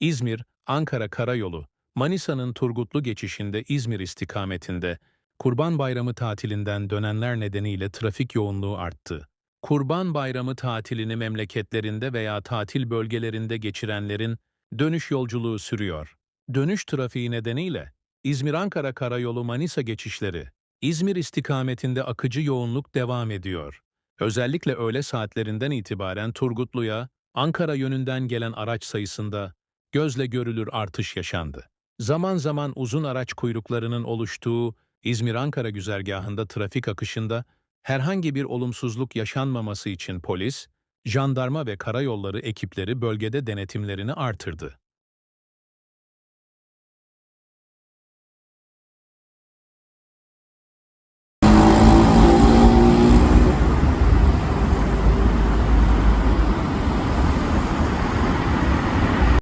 İzmir-Ankara Karayolu, Manisa'nın Turgutlu geçişinde İzmir istikametinde Kurban Bayramı tatilinden dönenler nedeniyle trafik yoğunluğu arttı. Kurban Bayramı tatilini memleketlerinde veya tatil bölgelerinde geçirenlerin dönüş yolculuğu sürüyor. Dönüş trafiği nedeniyle İzmir-Ankara Karayolu Manisa geçişleri, İzmir istikametinde akıcı yoğunluk devam ediyor. Özellikle öğle saatlerinden itibaren Turgutlu'ya, Ankara yönünden gelen araç sayısında gözle görülür artış yaşandı. Zaman zaman uzun araç kuyruklarının oluştuğu İzmir-Ankara güzergahında trafik akışında herhangi bir olumsuzluk yaşanmaması için polis, jandarma ve karayolları ekipleri bölgede denetimlerini artırdı.